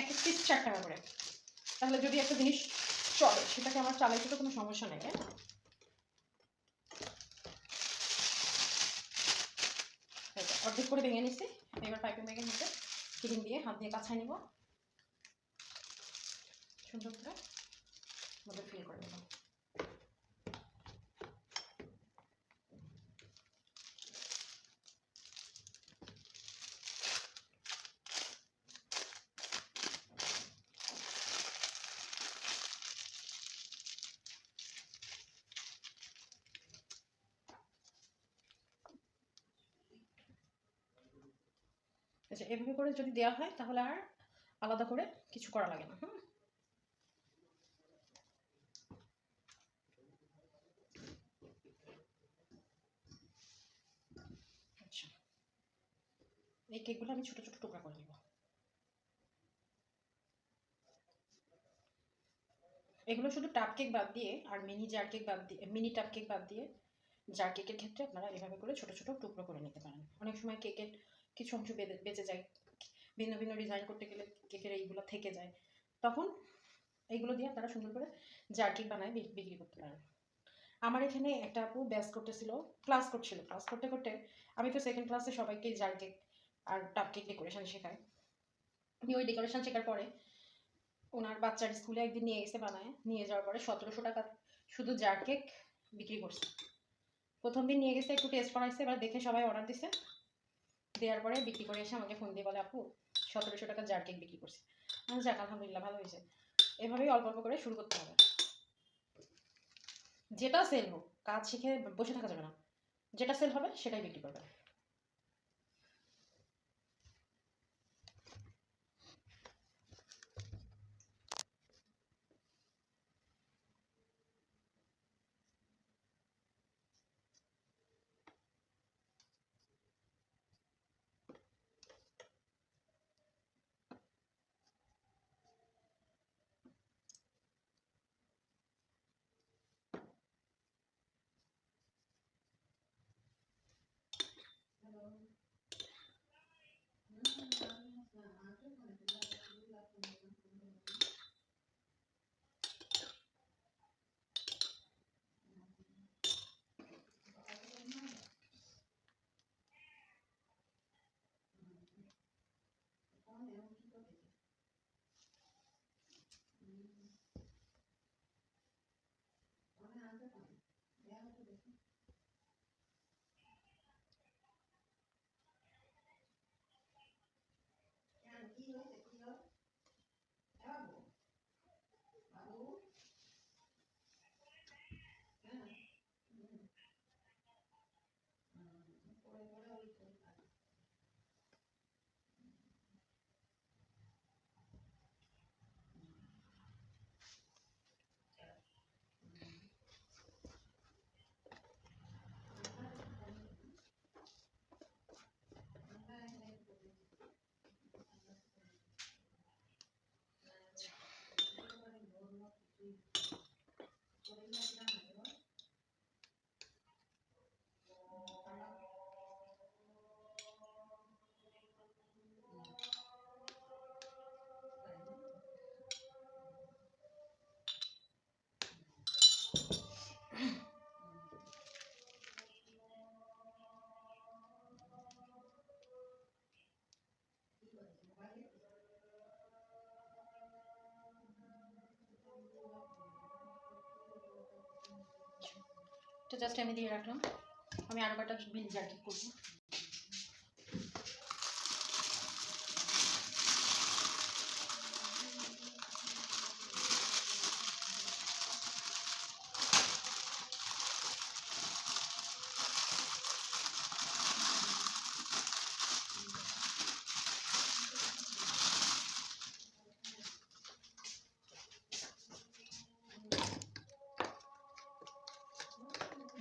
এক এক পিস চার টাকা করে। তাহলে যদি একটা জিনিস চলে সেটাকে আমার চালাইতে তো কোনো সমস্যা নেই তাই না? এই যে, অর্ধেক করে ভেঙে নিচ্ছি এবার পাইপিং ব্যাগের মধ্যে ক্রিম দিয়ে হাত দিয়ে কাছায় নিব। সুন্দর করে মধ্যে ফিল করে নেব। আচ্ছা এভাবে করে যদি দেওয়া হয়, তাহলে আর আলাদা করে কিছু করা লাগে না আচ্ছা। এই কেকগুলো আমি ছোট ছোট টুকরা করে নিব। এগুলো শুধু টাপ কেক বাদ দিয়ে আর মিনি জার কেক বাদ দিয়ে, মিনি টাপ কেক বাদ দিয়ে জার কেকের ক্ষেত্রে আপনারা এভাবে করে ছোট ছোট টুকরো করে নিতে পারেন। অনেক সময় কেকের কিছু অংশ বেঁধে, বেঁচে যায়। ভিন্ন ভিন্ন ডিজাইন করতে গেলে কেকের এইগুলো থেকে যায়। তখন এইগুলো দিয়ে তারা সুন্দর করে জার কেক বানায় বিক্রি করতে পারে। আমার এখানে একটা আপু ব্যাস করতেছিল ক্লাস করছিল। ক্লাস করতে করতে আমি তো সেকেন্ড ক্লাসে সবাইকে জার কেক আর টাপ কেক ডেকোরেশন শেখাই। ওই ডেকোরেশন শেখার পরে ওনার বাচ্চার স্কুলে একদিন নিয়ে এসে বানায়। নিয়ে যাওয়ার পরে সতেরোশো টাকা শুধু জার কেক বিক্রি করছে। প্রথম দিন নিয়ে গেছে, একটু টেস্ট করাইছে এবার দেখে সবাই অর্ডার দিছে। দেওয়ার পরে বিক্রি করে এসে আমাকে ফোন দিয়ে বলে, আপু, সতেরোশো টাকা জার কেক বিক্রি করছি। যাক আলহামদুলিল্লাহ, ভালো হয়েছে। এভাবেই অল্প অল্প করে শুরু করতে হবে। যেটা সেল হোক, কাজ শিখে বসে থাকা যাবে না। যেটা সেল হবে, সেটাই বিক্রি করবে। জাস্ট আমি দিয়ে রাখলাম। আমি আরও কটা বিল জার করব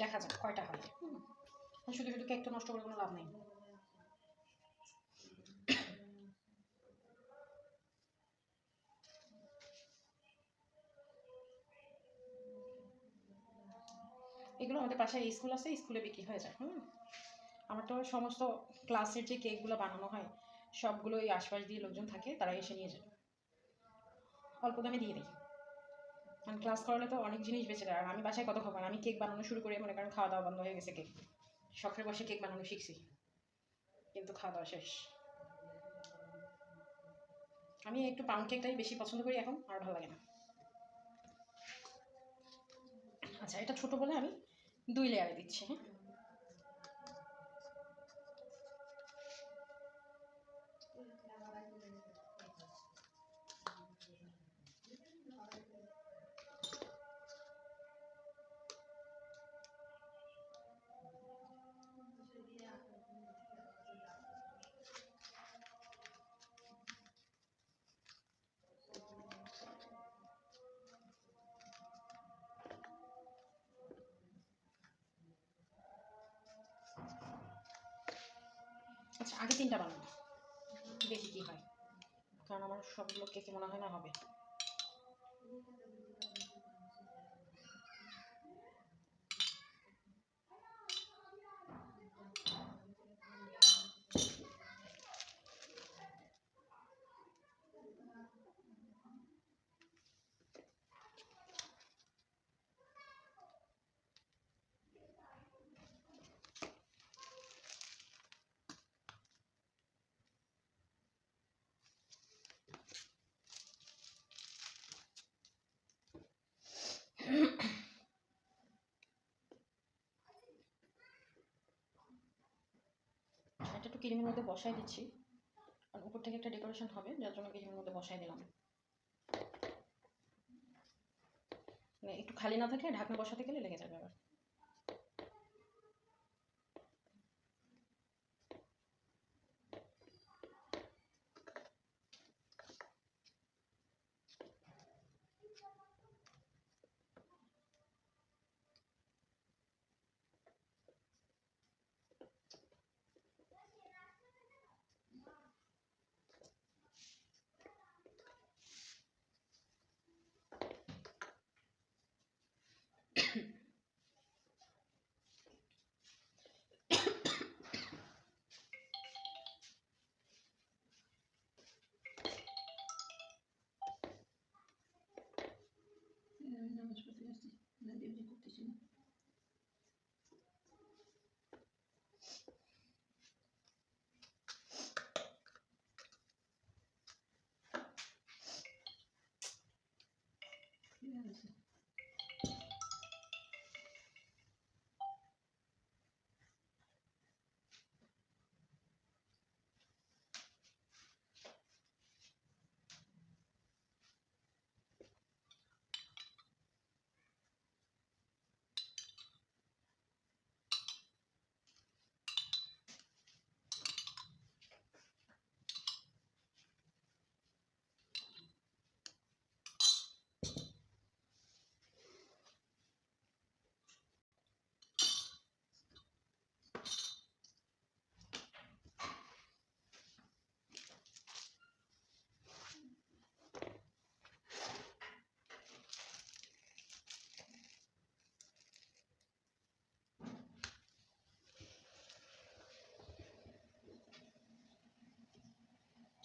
দেখা যাক কয়টা হয় হুম। শুধু শুধু কেকটা নষ্ট করে কোনো লাভ নেই। এগুলো আমাদের পাশে স্কুল আছে স্কুলে বিক্রি হয়ে যায়, হুম। আমার তো সমস্ত ক্লাসের যে কেকগুলো বানানো হয় সবগুলো এই আশপাশ দিয়ে লোকজন থাকে, তারা এসে নিয়ে যায়। অল্প দামে দিয়ে দিই কারণ ক্লাস করালে তো অনেক জিনিস বেঁচে যায় আর আমি বাসায় কত খাবার আমি কেক বানানো শুরু করে, মনে করেন খাওয়া দাওয়া বন্ধ হয়ে গেছে কেক শখের বসে কেক বানানো শিখছি। কিন্তু খাওয়া দাওয়া শেষ। আমি একটু পাউন্ড কেকটাই বেশি পছন্দ করি এখন, আর ভালো লাগে না। আচ্ছা এটা ছোট বলে আমি দুই লেয়ারে দিচ্ছি হ্যাঁ? আচ্ছা আগে তিনটা বানাবো দেখি কি হয়? কারণ আমার সবগুলো কেকে মনে হয় না হবে এটা একটু ক্রিমের মধ্যে বসাই দিচ্ছি। আর উপর থেকে একটা ডেকোরেশন হবে, যার জন্য ক্রিমের মধ্যে বসাই দিলাম। মানে একটু খালি না থাকলে ঢাকনা বসাতে গেলে লেগে যাবে আবার। Грузию.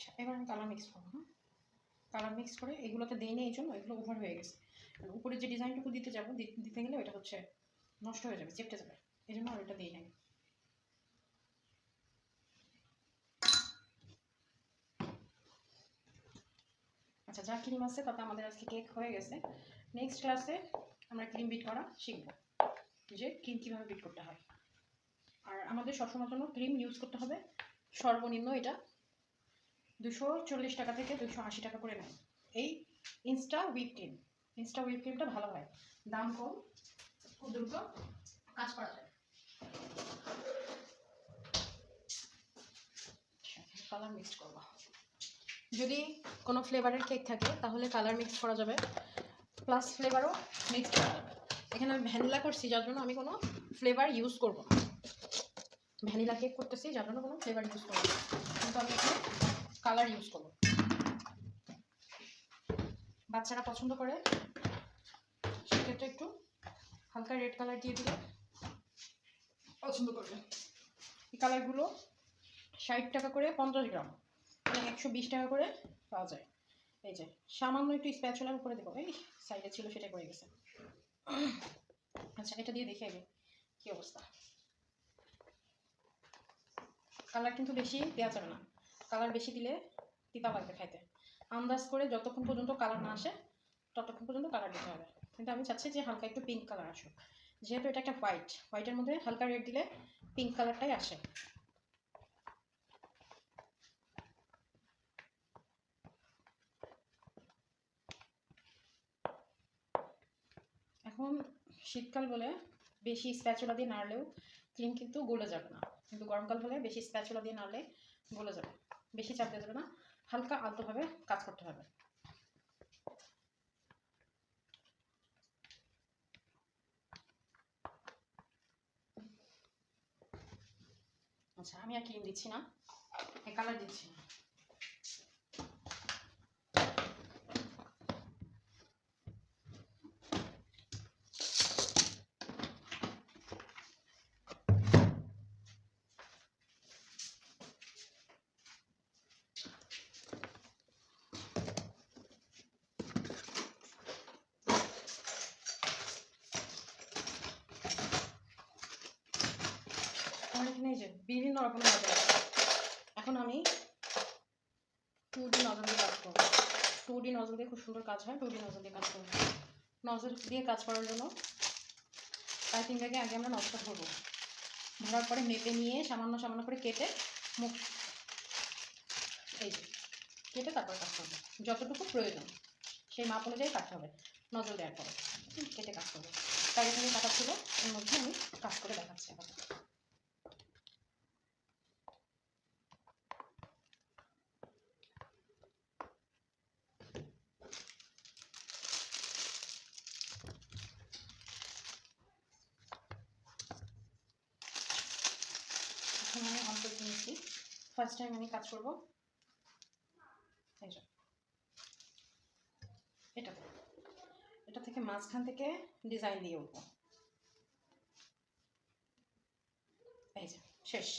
আচ্ছা এবার আমি কালার মিক্স করব হ্যাঁ? কালার মিক্স করে এগুলোতে দিই না এই জন্য এগুলো ওভার হয়ে গেছে। উপরে যে ডিজাইনটুকু দিতে যাব দিতে গেলে ওটা হচ্ছে নষ্ট হয়ে যাবে চেপটে যাবে। এই জন্য আর ওটা দিই নাই। আচ্ছা যা ক্রিম আছে তাতে আমাদের আজকে কেক হয়ে গেছে। নেক্সট ক্লাসে আমরা ক্রিম বিট করা শিখব, যে ক্রিম কীভাবে বিট করতে হয়। আর আমাদের সবসময় জন্য ক্রিম ইউজ করতে হবে। সর্বনিম্ন এটা দুশো চল্লিশ টাকা থেকে দুশো আশি টাকা করে নেয়। এই Insta whip cream Insta whip ক্রিমটা ভালো হয়। দাম কম, খুব দ্রুত কাজ করা যায়। কালার মিক্স করব। যদি কোনো ফ্লেভারের কেক থাকে, তাহলে কালার মিক্স করা যাবে। প্লাস ফ্লেভারও মিক্স করা যাবে। এখানে আমি ভ্যানিলা করছি, যার জন্য আমি কোনো ফ্লেভার ইউজ করব না। ভ্যানিলা কেক করতেছি, যার জন্য কোনো ফ্লেভার ইউজ করব কিন্তু আমি এখানে কালার ইউজ করব। বাচ্চারা পছন্দ করে, সেক্ষেত্রে একটু হালকা রেড কালার দিয়ে দিলে পছন্দ করবে। এই কালারগুলো ষাট টাকা করে পঞ্চাশ গ্রাম মানে একশো বিশ টাকা করে পাওয়া যায়। এই যে, সামান্য একটু স্প্যাচুলার উপরে দেবো। এই সাইডে ছিল, সেটা পড়ে গেছে। আচ্ছা এটা দিয়ে দেখি আগে কি অবস্থা। কালার কিন্তু বেশি দেওয়া যাবে না। কালার বেশি দিলে তিতা লাগবে খাইতে। আন্দাজ করে যতক্ষণ পর্যন্ত কালার না আসে, ততক্ষণ পর্যন্ত কালার দিতে হবে। কিন্তু আমি চাচ্ছি যে হালকা একটু পিঙ্ক কালার আসুক। যেহেতু এটা একটা হোয়াইট হোয়াইটের মধ্যে হালকা রেড দিলে পিঙ্ক কালারটাই আসে। এখন শীতকাল বলে বেশি স্প্যাচুলা দিয়ে নাড়লেও ক্রিম কিন্তু গলে যাবে না। কিন্তু গরমকাল হলে বেশি স্প্যাচুলা দিয়ে নাড়লে গলে যাবে। বেশি চাপ দেওয়া যাবে না। হালকা আলতোভাবে কাজ করতে হবে। আচ্ছা আমি আর ক্রিম দিচ্ছি না। কালার দিচ্ছি না। আমার এখানে এই যে বিভিন্ন রকমের আছে এখন আমি টু ডি নজল দিয়ে কাজ করব। টু ডি নজল দিয়ে খুব সুন্দর কাজ হয় টু ডি নজল দিয়ে কাজ করব। নজল দিয়ে কাজ করার জন্য পাইপিং ব্যাগে আগে আমরা নজলটা ধরবো। ধরার পরে মেপে নিয়ে সামান্য সামান্য করে কেটে মুখ এই যে কেটে তারপর কাজ করব। যতটুকু প্রয়োজন, সেই মাপ অনুযায়ী কাটতে হবে নজল দেওয়ার পরে। কেটে কাজ করব। তাই এখানে কাটা ছিল, এর মধ্যে আমি কাজ করে দেখাচ্ছি আপাতত এখন আমি অন করে নিচ্ছি ফার্স্ট টাইম আমি কাজ করব। এটা। এটা থেকে মাঝখান থেকে ডিজাইন দিয়ে উঠবো। এই যে, শেষ।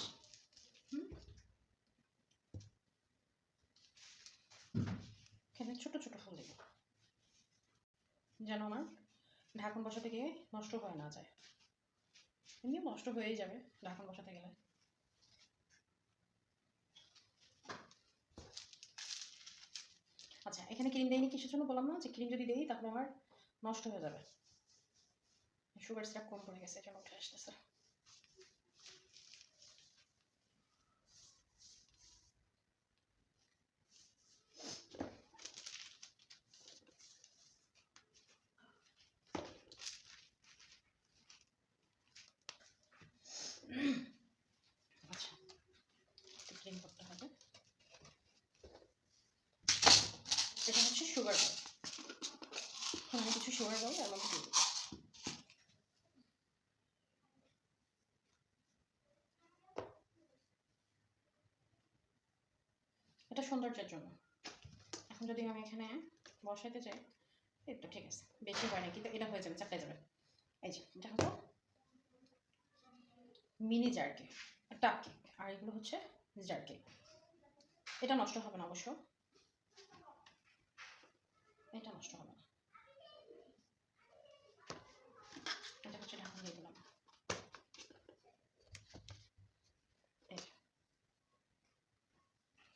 এখানে ছোট ছোট ফুল দেব। যেন আমার ঢাকন বসাতে গিয়ে নষ্ট হয়ে না যায়। এমনি নষ্ট হয়েই যাবে ঢাকন বসাতে গেলে আচ্ছা এখানে ক্রিম দেয়নি কিসের জন্য বললাম না যে ক্রিম যদি দেই তাহলে আমার নষ্ট হয়ে যাবে। সুগার সিরাপ কম পড়ে গেছে, এটা উঠে আসতেছে আচ্ছা একটু ক্রিম করতে হবে এটা হচ্ছে সুগার বল আমি কিছু সুগার বল এর মধ্যে দিয়ে। এটা সৌন্দর্যের জন্য। এখন যদি আমি এখানে বসাইতে চাই, এই তো ঠিক আছে। বেশি হয় না, কিন্তু এটা হয়ে যাবে চাপতে যাবে। এই যে, এটা হলো মিনি জার কেক টাপ কেক আর এগুলো হচ্ছে জার কেক এটা নষ্ট হবে না অবশ্য। এটা নষ্ট হবে না। এটা হচ্ছে ঢাকনা দিয়ে দিলাম।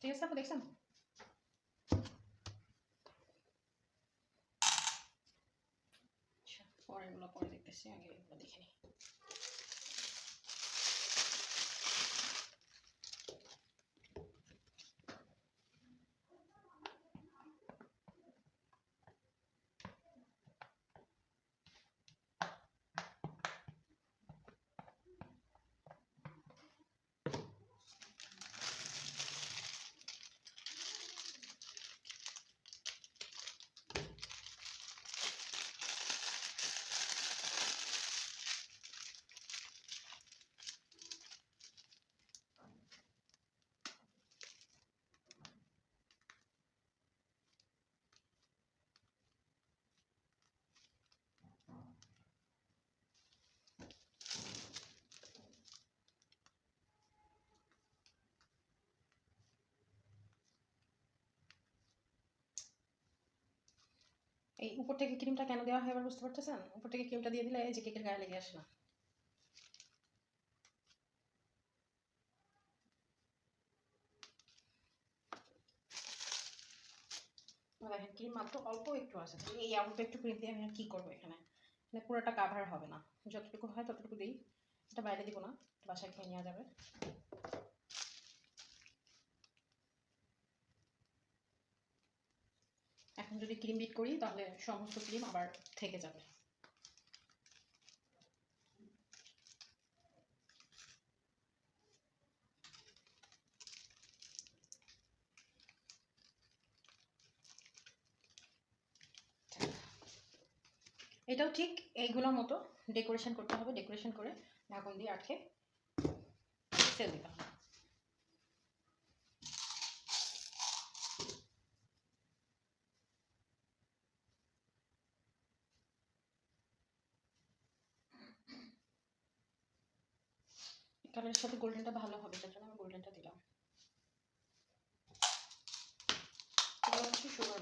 ঠিক আছে আপু, দেখছেন? আচ্ছা পরেরগুলো পরে দেখতেছি, আগে এগুলো দেখে নিই। এই উপর থেকে ক্রিমটা কেন দেওয়া হয় এবার বুঝতে পারতেছেন? উপর থেকে ক্রিমটা দিয়ে দিলে এই যে কেকের গায়ে লেগে আসে না। দেখেন ক্রিম মাত্র অল্প একটু আছে। এই অল্প একটু ক্রিম দিয়ে আমি আর কি করব এখানে? মানে পুরোটা কাভার হবে না। যতটুকু হয় ততটুকু দিই। এটা বাইরে দিব না। বাসায় খেয়ে নেওয়া যাবে। এখন যদি ক্রিম বিট করি, তাহলে সমস্ত ক্রিম আবার থেকে যাবে। এটাও ঠিক এইগুলোর মতো। ডেকোরেশন করতে হবে ডেকোরেশন করে ঢাকন দিয়ে আটকে সেল দিতে হবে। কালারের সাথে গোল্ডেনটা ভালো হবে তার জন্য আমি গোল্ডেনটা দিলাম। এগুলো হচ্ছে সুগার